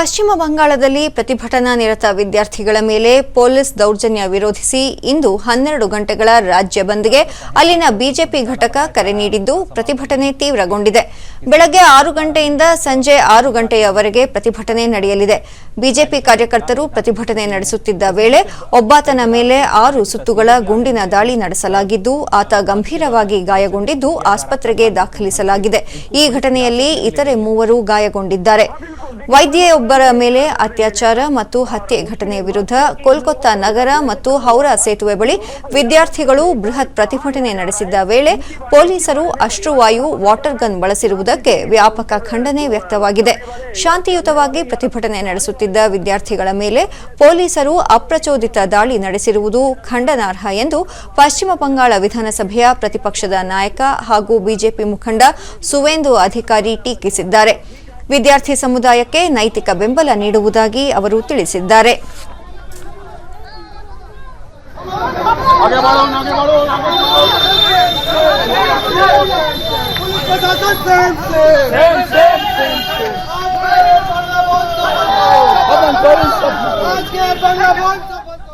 ಪಶ್ಚಿಮ ಬಂಗಾಳದಲ್ಲಿ ಪ್ರತಿಭಟನಾ ನಿರತ ವಿದ್ಯಾರ್ಥಿಗಳ ಮೇಲೆ ಪೊಲೀಸ್ ದೌರ್ಜನ್ಯ ವಿರೋಧಿಸಿ ಇಂದು ಹನ್ನೆರಡು ಗಂಟೆಗಳ ರಾಜ್ಯ ಬಂದ್ಗೆ ಅಲ್ಲಿನ ಬಿಜೆಪಿ ಘಟಕ ಕರೆ ನೀಡಿದ್ದು ಪ್ರತಿಭಟನೆ ತೀವ್ರಗೊಂಡಿದೆ. ಬೆಳಗ್ಗೆ ಆರು ಗಂಟೆಯಿಂದ ಸಂಜೆ ಆರು ಗಂಟೆಯವರೆಗೆ ಪ್ರತಿಭಟನೆ ನಡೆಯಲಿದೆ. ಬಿಜೆಪಿ ಕಾರ್ಯಕರ್ತರು ಪ್ರತಿಭಟನೆ ನಡೆಸುತ್ತಿದ್ದ ವೇಳೆ ಒಬ್ಬಾತನ ಮೇಲೆ ಆರು ಸುತ್ತುಗಳ ಗುಂಡಿನ ದಾಳಿ ನಡೆಸಲಾಗಿದ್ದು, ಆತ ಗಂಭೀರವಾಗಿ ಗಾಯಗೊಂಡಿದ್ದು ಆಸ್ಪತ್ರೆಗೆ ದಾಖಲಿಸಲಾಗಿದೆ. ಈ ಘಟನೆಯಲ್ಲಿ ಇತರೆ ಮೂವರು ಗಾಯಗೊಂಡಿದ್ದಾರೆ. ವೈದ್ಯೆಯೊಬ್ಬರ ಮೇಲೆ ಅತ್ಯಾಚಾರ ಮತ್ತು ಹತ್ಯೆ ಘಟನೆ ವಿರುದ್ಧ ಕೋಲ್ಕತ್ತಾ ನಗರ ಮತ್ತು ಹೌರಾ ಸೇತುವೆ ಬಳಿ ವಿದ್ಯಾರ್ಥಿಗಳು ಬೃಹತ್ ಪ್ರತಿಭಟನೆ ನಡೆಸಿದ್ದ ವೇಳೆ ಪೊಲೀಸರು ಅಶ್ರುವಾಯು ವಾಟರ್ ಗನ್ ಬಳಸಿರುವುದಕ್ಕೆ ವ್ಯಾಪಕ ಖಂಡನೆ ವ್ಯಕ್ತವಾಗಿದೆ. ಶಾಂತಿಯುತವಾಗಿ ಪ್ರತಿಭಟನೆ ನಡೆಸುತ್ತಿದ್ದ ವಿದ್ಯಾರ್ಥಿಗಳ ಮೇಲೆ ಪೊಲೀಸರು ಅಪ್ರಚೋದಿತ ದಾಳಿ ನಡೆಸಿರುವುದು ಖಂಡನಾರ್ಹ ಎಂದು ಪಶ್ಚಿಮ ಬಂಗಾಳ ವಿಧಾನಸಭೆಯ ಪ್ರತಿಪಕ್ಷದ ನಾಯಕ ಹಾಗೂ ಬಿಜೆಪಿ ಮುಖಂಡ ಸುವೇಂದು ಅಧಿಕಾರಿ ಟೀಕಿಸಿದ್ದಾರೆ. ವಿದ್ಯಾರ್ಥಿ ಸಮುದಾಯಕ್ಕೆ ನೈತಿಕ ಬೆಂಬಲ ನೀಡುವುದಾಗಿ ಅವರು ತಿಳಿಸಿದ್ದಾರೆ.